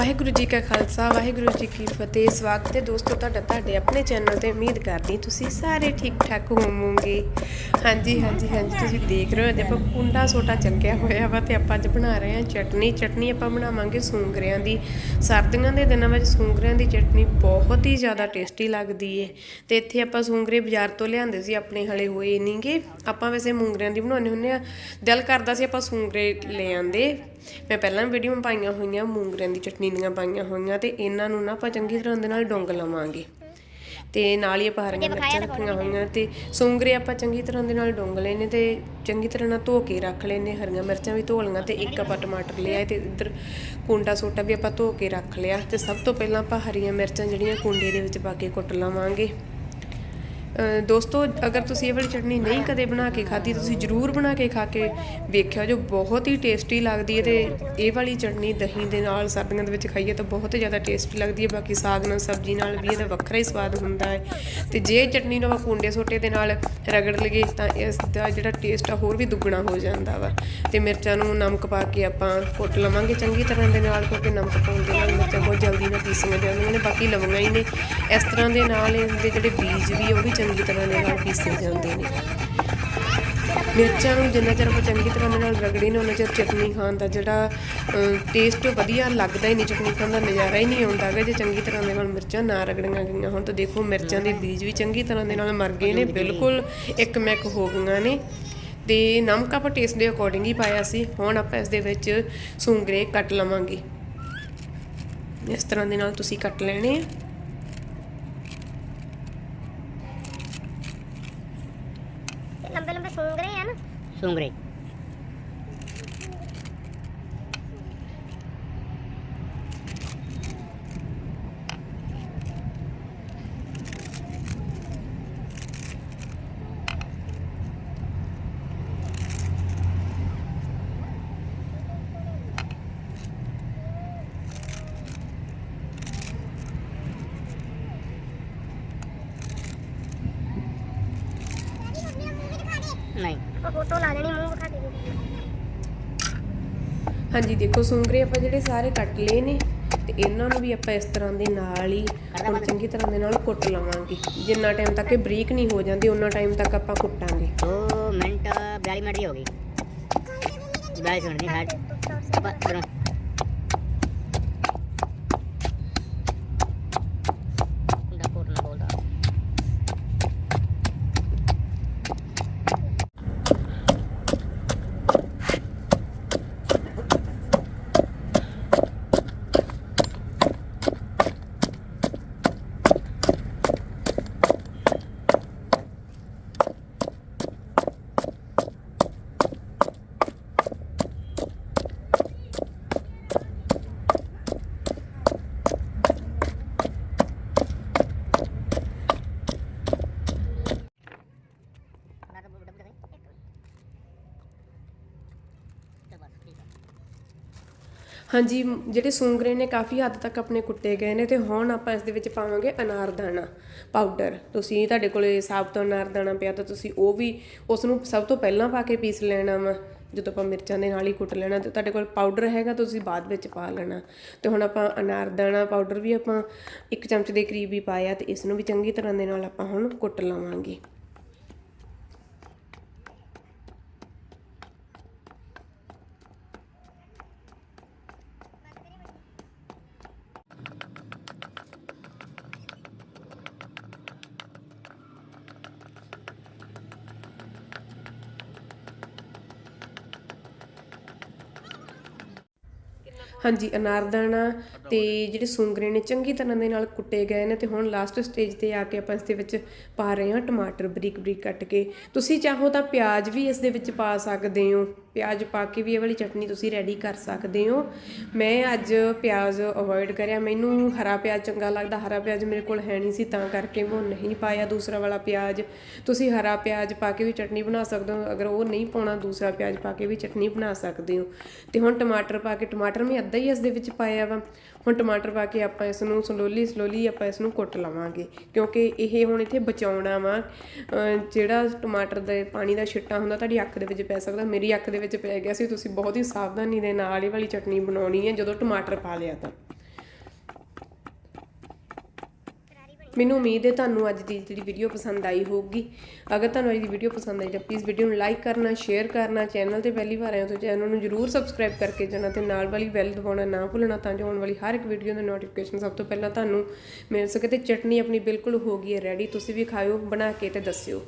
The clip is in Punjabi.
ਵਾਹਿਗੁਰੂ ਜੀ ਕਾ ਖਾਲਸਾ, ਵਾਹਿਗੁਰੂ ਜੀ ਕੀ ਫਤਿਹ। ਸਵਾਗਤ ਹੈ ਦੋਸਤੋ ਤੁਹਾਡਾ, ਤੁਹਾਡੇ ਆਪਣੇ ਚੈਨਲ ਤੇ। ਉਮੀਦ ਕਰਦੀ ਤੁਸੀਂ ਸਾਰੇ ਠੀਕ ਠਾਕ ਹੋਵੋਗੇ। ਹਾਂਜੀ ਹਾਂਜੀ ਹਾਂਜੀ, ਤੁਸੀਂ ਦੇਖ ਰਹੇ ਹੋ, ਦੇਖੋ, ਕੁੰਡਾ ਸੋਟਾ ਚੱਕਿਆ ਹੋਇਆ ਵਾ ਤੇ ਆਪਾਂ ਅੱਜ ਬਣਾ ਰਹੇ ਹਾਂ ਚਟਨੀ। ਚਟਨੀ ਆਪਾਂ ਬਣਾਵਾਂਗੇ ਸੂੰਗਰਿਆਂ ਦੀ। ਸਰਦੀਆਂ ਦੇ ਦਿਨਾਂ ਵਿੱਚ ਸੂੰਗਰਿਆਂ ਦੀ ਚਟਨੀ ਬਹੁਤ ਹੀ ਜ਼ਿਆਦਾ ਟੇਸਟੀ ਲੱਗਦੀ ਏ। ਤੇ ਇੱਥੇ ਆਪਾਂ ਸੂੰਗਰੇ ਬਾਜ਼ਾਰ ਤੋਂ ਲਿਆਂਦੇ ਸੀ, ਆਪਣੇ ਹਲੇ ਹੋਏ ਨਹੀਂਗੇ ਆਪਾਂ ਵੈਸੇ ਮੂੰਗਰਿਆਂ ਦੀ ਬਣਾਉਂਦੇ ਹੁੰਦੇ ਆ ਦਿਲ ਕਰਦਾ ਸੀ ਆਪਾਂ ਸੂੰਗਰੇ ਲੈ ਆਂਦੇ। ਮੈਂ ਪਹਿਲਾਂ ਵੀਡੀਓ ਪਾਈਆਂ ਹੋਈਆਂ ਮੂੰਗਰਿਆਂ ਦੀ ਚਟਨੀ ਦੀਆਂ ਪਾਈਆਂ ਹੋਈਆਂ ਤੇ ਇਹਨਾਂ ਨੂੰ ਨਾ ਆਪਾਂ ਚੰਗੀ ਤਰ੍ਹਾਂ ਦੇ ਨਾਲ ਡੁੰਗ ਲਵਾਂਗੇ। ਤੇ ਨਾਲ ਹੀ ਆਪਾਂ ਹਰੀਆਂ ਮਿਰਚਾਂ ਰੱਖੀਆਂ ਹੋਈਆਂ ਤੇ ਸੂੰਗਰੇ ਆਪਾਂ ਚੰਗੀ ਤਰ੍ਹਾਂ ਦੇ ਨਾਲ ਡੁੰਗ ਲੈਨੇ ਤੇ ਚੰਗੀ ਤਰ੍ਹਾਂ ਨਾਲ ਧੋ ਕੇ ਰੱਖ ਲੈਨੇ ਹਰੀਆਂ ਮਿਰਚਾਂ ਵੀ ਧੋ ਲਈਆਂ ਤੇ ਇੱਕ ਆਪਾਂ ਟਮਾਟਰ ਲਿਆ ਤੇ ਇੱਧਰ ਕੁੰਡਾ ਸੋਟਾ ਵੀ ਆਪਾਂ ਧੋ ਕੇ ਰੱਖ ਲਿਆ ਤੇ ਸਭ ਤੋਂ ਪਹਿਲਾਂ ਆਪਾਂ ਹਰੀਆਂ ਮਿਰਚਾਂ ਜਿਹੜੀਆਂ ਕੁੰਡੇ ਦੇ ਵਿੱਚ ਪਾ ਕੇ ਕੁੱਟ ਲਵਾਂਗੇ। ਦੋਸਤੋ, ਅਗਰ ਤੁਸੀਂ ਇਹ ਵਾਲੀ ਚਟਨੀ ਨਹੀਂ ਕਦੇ ਬਣਾ ਕੇ ਖਾਧੀ, ਤੁਸੀਂ ਜਰੂਰ ਬਣਾ ਕੇ ਖਾ ਕੇ ਵੇਖਿਓ, ਜੋ ਬਹੁਤ ਹੀ ਟੇਸਟੀ ਲੱਗਦੀ ਹੈ ਤੇ ਇਹ ਵਾਲੀ ਚਟਨੀ ਦਹੀਂ ਦੇ ਨਾਲ ਸਰਦੀਆਂ ਦੇ ਵਿੱਚ ਖਾਈਏ ਤਾਂ ਬਹੁਤ ਜ਼ਿਆਦਾ ਟੇਸਟੀ ਲੱਗਦੀ ਹੈ। ਬਾਕੀ ਸਾਗ ਨਾਲ, ਸਬਜ਼ੀ ਨਾਲ ਵੀ ਇਹਦਾ ਵੱਖਰਾ ਹੀ ਸਵਾਦ ਹੁੰਦਾ ਹੈ। ਤੇ ਜੇ ਚਟਨੀ ਨੂੰ ਆਪਾਂ ਕੁੰਡੇ ਸੋਟੇ ਦੇ ਨਾਲ ਰਗੜ ਲਈਏ ਤਾਂ ਇਸ ਦਾ ਜਿਹੜਾ ਟੇਸਟ ਆ ਹੋਰ ਵੀ ਦੁੱਗਣਾ ਹੋ ਜਾਂਦਾ ਵਾ। ਤੇ ਮਿਰਚਾਂ ਨੂੰ ਨਮਕ ਪਾ ਕੇ ਆਪਾਂ ਕੁੱਟ ਲਵਾਂਗੇ ਚੰਗੀ ਤਰ੍ਹਾਂ ਦੇ ਨਾਲ, ਕਿਉਂਕਿ ਨਮਕ ਪਾਉਣ ਦੇ ਨਾਲ ਮਿਰਚਾਂ ਬਹੁਤ ਜਲਦੀ ਨਾਲ ਪੀਸੀਆਂ ਜਾਂਦੀਆਂ ਨੇ ਬਾਕੀ ਲਵੰਗਾਂ ਹੀ ਨੇ। ਇਸ ਤਰ੍ਹਾਂ ਦੇ ਨਾਲ ਇਹਦੇ ਜਿਹੜੇ ਬੀਜ ਵੀ ਉਹ ਵੀ ਚੰਗੀ ਤਰ੍ਹਾਂ ਦੇ ਨਾਲ ਪੀਸੇ ਜਾਂਦੇ ਨੇ। ਮਿਰਚਾਂ ਨੂੰ ਜਿੰਨਾ ਚਿਰ ਆਪਾਂ ਚੰਗੀ ਤਰ੍ਹਾਂ ਦੇ ਨਾਲ ਰਗੜੀ ਨੇ ਉਹਨਾਂ ਚਿਰ ਚਟਨੀ ਖਾਣ ਦਾ ਜਿਹੜਾ ਟੇਸਟ ਵਧੀਆ ਲੱਗਦਾ ਹੀ ਨਹੀਂ ਚਟਨੀ ਖਾਣ ਦਾ ਨਜ਼ਾਰਾ ਹੀ ਨਹੀਂ ਆਉਂਦਾ ਗਾ ਜੇ ਚੰਗੀ ਤਰ੍ਹਾਂ ਦੇ ਨਾਲ ਮਿਰਚਾਂ ਨਾ ਰਗੜੀਆਂ ਗਈਆਂ ਹੁਣ ਤਾਂ ਦੇਖੋ ਮਿਰਚਾਂ ਦੇ ਬੀਜ ਵੀ ਚੰਗੀ ਤਰ੍ਹਾਂ ਦੇ ਨਾਲ ਮਰ ਗਏ ਨੇ ਬਿਲਕੁਲ ਇੱਕ ਮੈਕ ਹੋ ਗਈਆਂ ਨੇ। ਤੇ ਨਮਕ ਆਪਾਂ ਟੇਸਟ ਦੇ ਅਕੋਰਡਿੰਗ ਹੀ ਪਾਇਆ ਸੀ। ਹੁਣ ਆਪਾਂ ਇਸ ਦੇ ਵਿੱਚ ਸੂੰਗਰੇ ਕੱਟ ਲਵਾਂਗੇ। ਇਸ ਤਰ੍ਹਾਂ ਦੇ ਨਾਲ ਤੁਸੀਂ ਕੱਟ ਲੈਣੇ ਆ। ਲੰਬੇ ਲੰਬੇ ਸੂੰਗ ਰਹੇ ਆ ਨਾ? ਸੁੰਗਰੇ ਨਹੀਂ। ਆਪਾਂ ਫੋਟੋ ਲਾ ਲੈਣੀ ਮੂੰਹ ਵਿਖਾ ਦੇ ਹਾਂਜੀ ਦੇਖੋ ਸੂੰਗਰੇ ਆਪਾਂ ਜਿਹੜੇ ਸਾਰੇ ਕੱਟ ਲਏ ਨੇ ਤੇ ਇਹਨਾਂ ਨੂੰ ਵੀ ਆਪਾਂ ਇਸ ਤਰ੍ਹਾਂ ਦੇ ਨਾਲ ਹੀ ਹੁਣ ਚੰਗੀ ਤਰ੍ਹਾਂ ਦੇ ਨਾਲ ਕੁੱਟ ਲਵਾਂਗੇ। ਜਿੰਨਾ ਟਾਈਮ ਤੱਕ ਇਹ ਬਰੀਕ ਨਹੀਂ ਹੋ ਜਾਂਦੀ ਉਹਨਾਂ ਟਾਈਮ ਤੱਕ ਆਪਾਂ ਕੁੱਟਾਂਗੇ। 2 ਮਿੰਟ 42 ਮਿੰਟ ਦੀ ਹੋ ਗਈ 42 ਮਿੰਟ ਦੀ ਹੈ ਹਾਂਜੀ, ਜਿਹੜੇ ਸੂੰਗਰੇ ਨੇ ਕਾਫੀ ਹੱਦ ਤੱਕ ਆਪਣੇ ਕੁੱਟੇ ਗਏ ਨੇ ਤੇ ਹੁਣ ਆਪਾਂ ਇਸ ਦੇ ਵਿੱਚ ਪਾਵਾਂਗੇ ਅਨਾਰਦਾਣਾ ਪਾਊਡਰ ਤੁਸੀਂ ਤੁਹਾਡੇ ਕੋਲੇ ਸਾਬਤ ਅਨਾਰਦਾਣਾ ਪਿਆ ਤਾਂ ਤੁਸੀਂ ਉਹ ਵੀ ਉਸ ਨੂੰ ਸਭ ਤੋਂ ਪਹਿਲਾਂ ਪਾ ਕੇ ਪੀਸ ਲੈਣਾ ਵਾ। ਜਦੋਂ ਆਪਾਂ ਮਿਰਚਾਂ ਦੇ ਨਾਲ ਹੀ ਕੁੱਟ ਲੈਣਾ ਤੇ ਤੁਹਾਡੇ ਕੋਲ ਪਾਊਡਰ ਹੈਗਾ ਤਾਂ ਤੁਸੀਂ ਬਾਅਦ ਵਿੱਚ ਪਾ ਲੈਣਾ। ਤੇ ਹੁਣ ਆਪਾਂ ਅਨਾਰਦਾਣਾ ਪਾਊਡਰ ਵੀ ਆਪਾਂ ਇੱਕ ਚਮਚ ਦੇ ਕਰੀਬ ਹੀ ਪਾਇਆ ਤੇ ਇਸ ਨੂੰ ਵੀ ਚੰਗੀ ਤਰ੍ਹਾਂ ਦੇ ਨਾਲ ਆਪਾਂ ਹੁਣ ਕੁੱਟ ਲਵਾਂਗੇ। ਹਾਂਜੀ ਅਨਾਰਦਾਣਾ ਤੇ ਜਿਹੜੇ ਸੁੰਗਰੇ ਨੇ, ਚੰਗੀ ਤਰ੍ਹਾਂ ਦੇ ਨਾਲ ਕੁੱਟੇ ਗਏ ਨੇ ਤੇ ਹੁਣ ਲਾਸਟ ਸਟੇਜ ਤੇ ਆ ਕੇ ਆਪਾਂ ਇਸ ਦੇ ਵਿੱਚ ਪਾ ਰਹੇ ਹਾਂ ਟਮਾਟਰ ਬਰੀਕ ਬਰੀਕ ਕੱਟ ਕੇ। ਤੁਸੀਂ ਚਾਹੋ ਤਾਂ ਪਿਆਜ਼ ਵੀ ਇਸ ਦੇ ਵਿੱਚ ਪਾ ਸਕਦੇ ਹੋ। ਪਿਆਜ਼ ਪਾ ਕੇ ਵੀ ਇਹ ਵਾਲੀ ਚਟਨੀ ਤੁਸੀਂ ਰੈਡੀ ਕਰ ਸਕਦੇ ਹੋ। ਮੈਂ ਅੱਜ ਪਿਆਜ਼ ਅਵੋਇਡ ਕਰਿਆ। ਮੈਨੂੰ ਹਰਾ ਪਿਆਜ਼ ਚੰਗਾ ਲੱਗਦਾ। ਹਰਾ ਪਿਆਜ਼ ਮੇਰੇ ਕੋਲ ਹੈ ਨਹੀਂ ਸੀ, ਤਾਂ ਕਰਕੇ ਮੈਂ ਉਹ ਨਹੀਂ ਪਾਇਆ। ਦੂਸਰਾ ਵਾਲਾ ਪਿਆਜ਼, ਤੁਸੀਂ ਹਰਾ ਪਿਆਜ਼ ਪਾ ਕੇ ਵੀ ਚਟਨੀ ਬਣਾ ਸਕਦੇ ਹੋ। ਅਗਰ ਉਹ ਨਹੀਂ ਪਾਉਣਾ, ਦੂਸਰਾ ਪਿਆਜ਼ ਪਾ ਕੇ ਵੀ ਚਟਨੀ ਬਣਾ ਸਕਦੇ ਹੋ। ਤੇ ਹੁਣ ਟਮਾਟਰ ਪਾ ਕੇ, ਟਮਾਟਰ ਮੈਂ ਅੱਧਾ ਹੀ ਇਸ ਦੇ ਵਿੱਚ ਪਾਇਆ ਵਾ। ਹੁਣ ਟਮਾਟਰ ਪਾ ਕੇ ਆਪਾਂ ਇਸ ਨੂੰ ਸਲੋਲੀ ਸਲੋਲੀ ਆਪਾਂ ਇਸ ਨੂੰ ਕੁੱਟ ਲਵਾਂਗੇ, ਕਿਉਂਕਿ ਇਹ ਹੁਣ ਇੱਥੇ ਬਚਾਉਣਾ ਵਾ। ਜਿਹੜਾ ਟਮਾਟਰ ਦੇ ਪਾਣੀ ਦਾ ਛਿੱਟਾ ਹੁੰਦਾ, ਤੁਹਾਡੀ ਅੱਖ ਦੇ ਵਿੱਚ ਪੈ ਸਕਦਾ। ਮੇਰੀ ਅੱਖ ਦੇ ਵਿੱਚ ਪੈ ਗਿਆ ਸੀ, ਤੁਸੀਂ ਬਹੁਤ ਹੀ ਸਾਵਧਾਨੀ ਦੇ ਨਾਲ ਇਹ ਵਾਲੀ ਚਟਨੀ ਬਣਾਉਣੀ ਹੈ, ਜਦੋਂ ਟਮਾਟਰ ਪਾ ਲਿਆ ਤਾਂ। ਮੈਨੂੰ ਉਮੀਦ ਹੈ ਤੁਹਾਨੂੰ ਅੱਜ ਦੀ ਜਿਹੜੀ ਵੀਡੀਓ ਪਸੰਦ ਆਈ ਹੋਊਗੀ। ਅਗਰ ਤੁਹਾਨੂੰ ਅੱਜ ਦੀ ਵੀਡੀਓ ਪਸੰਦ ਆਈ ਤਾਂ ਪਲੀਜ਼ ਵੀਡੀਓ ਨੂੰ ਲਾਈਕ ਕਰਨਾ ਸ਼ੇਅਰ ਕਰਨਾ ਚੈਨਲ ਤੇ ਪਹਿਲੀ ਵਾਰ ਆਏ ਹੋ ਤਾਂ ਚੈਨਲ ਨੂੰ ਜਰੂਰ ਸਬਸਕ੍ਰਾਈਬ ਕਰਕੇ ਜਾਣਾ ਤੇ ਨਾਲ ਵਾਲੀ ਬੈਲ ਦਬਾਉਣਾ ਨਾ ਭੁੱਲਣਾ ਤਾਂ ਜੋ ਆਉਣ ਵਾਲੀ ਹਰ ਇੱਕ ਵੀਡੀਓ ਦੀ ਨੋਟੀਫਿਕੇਸ਼ਨ ਸਭ ਤੋਂ ਪਹਿਲਾਂ ਤੁਹਾਨੂੰ ਮਿਲ ਸਕੇ ਤੇ ਚਟਨੀ ਆਪਣੀ ਬਿਲਕੁਲ ਹੋ ਗਈ ਹੈ ਰੈਡੀ ਤੁਸੀਂ ਵੀ ਖਾਓ ਬਣਾ ਕੇ ਤੇ ਦੱਸਿਓ।